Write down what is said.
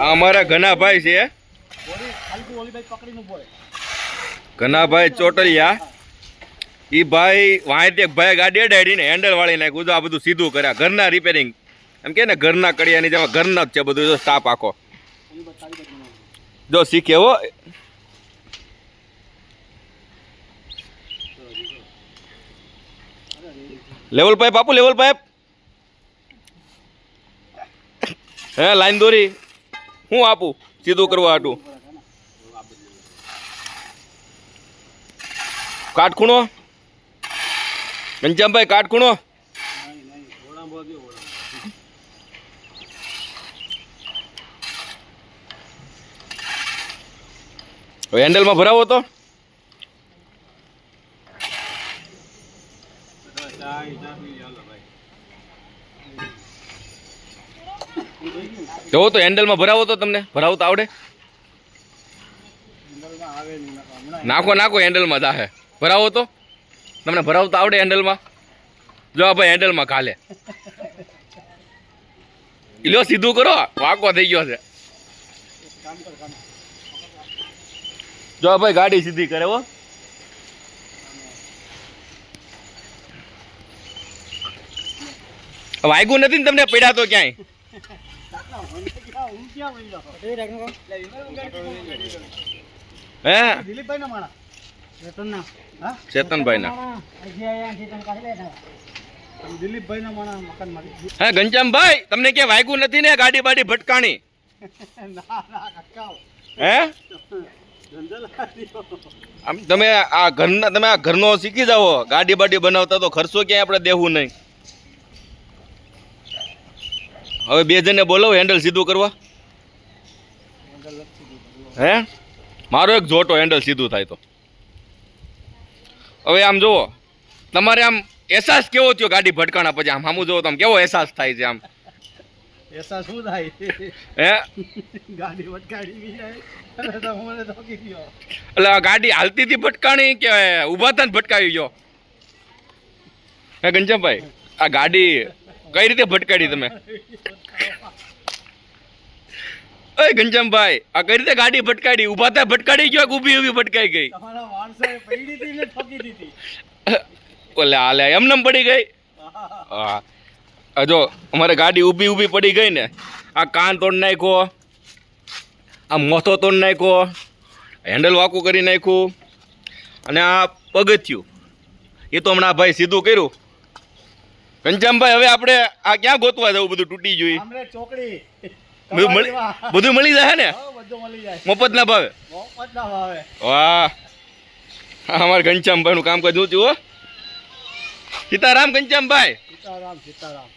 આ અમારા ઘનાભાઈ છે. ઘનાભાઈ ચોટલિયા. એ ભાઈ વાંચે ભાઈ ગાડી અડાડીને હેન્ડલ વાળી નાખ્યું આ બધું સીધું કર્યા. ઘરના રિપેરિંગ એમ કે ને ઘરના કડિયાની જેમાં ઘરના જ છે બધું. જો સ્ટાફ આખો. જો શીખે હો. લેવલ પાઇપ આપું લેવલ પાઇપ. હે, લાઈન દોરી. હું આપું? સીધું કરવા હાટું. કાટખૂણો? ઘનશ્યામભાઈ કાટખૂણો? હેન્ડલમાં ભરાવો તો. બધા ચા ચા પી લે, હાલો ભાઈ. જોવો તો હેન્ડલમાં ભરાવો તો તમને. ભરાવતા આવડે. જંગલમાં આવે નહીં નકર હમણાં નાખો નાખો હેન્ડલમાં જાહે ભરાવો તો. તમને ભરાવતા આવડે હેન્ડલમાં જો આ ભાઈ હેન્ડલમાં ખાલે. લ્યો, સીધું કરો. વાંકો થઈ ગયો છે. જો ભાઈ ગાડી સીધી કરે હો. વાગ્યું નથી ને તમને પીડાતો તો ક્યાંય? હું? માણા મકાન મારી ઘનશ્યામભાઈ તમને ક્યાંય વાગ્યું નથી ને ગાડી બાડી ભટકાણી? ના ના કાકા હે? આમ તમે આ ઘરના તમે આ ઘરનો શીખી જાઓ. ગાડી બાડી બનાવતા તો ખર્ચો ક્યાંય આપણે દેવું નહીં. હવે બે જણને બોલાવો હેન્ડલ સીધું કરવા. હે? મારો એક જોટો હેન્ડલ સીધું થાય તો. હવે આમ જુઓ તમારે આમ અહેસાસ કેવો થયો ગાડી ભટકાણા પછી? આમ સામું જુઓ તો આમ કેવો અહેસાસ થાય છે આમ? એસા શું થાય? હે? ગાડી એટલે આ ગાડી હાલતી હતી ભટકાણી કે ઊભા થઈને ભટકાવી ગયો? હે આ ગાડી કઈ રીતે ભટકાડી તમે? ઓય ઘનશ્યામભાઈ આ કઈ રીતે ગાડી ભટકાડી? ઊભા થાય ભટકાડી ગયો ઊભી ઊભી ઊભી ભટકાઈ ગઈ. તમારા માણસોએ પડી હતી ને ઠોકી દીધી. ઓલે હાલે એમનેમ પડી ગઈ? હા. જો અમારે ગાડી ઊભી ઊભી પડી ગઈ ને આ કાન તોડ નાખ્યો આ મોથો તોડ નાખ્યો હેન્ડલ વાકું કરી નાખ્યું અને આ પગથિયું. એ તો હમણાં ભાઈ સીધું કર્યું. ઘનશ્યામભાઈ હવે આપણે આ ક્યાં ગોતવા જવું? બધું તૂટી ચોકડી. બધું મળી જાય ને? મફત ના ભાવે? વાહ. અમારે ઘનશ્યામભાઈનું કામ કરજો છું સીતારામ ઘનશ્યામભાઈ. સીતારામ સીતારામ.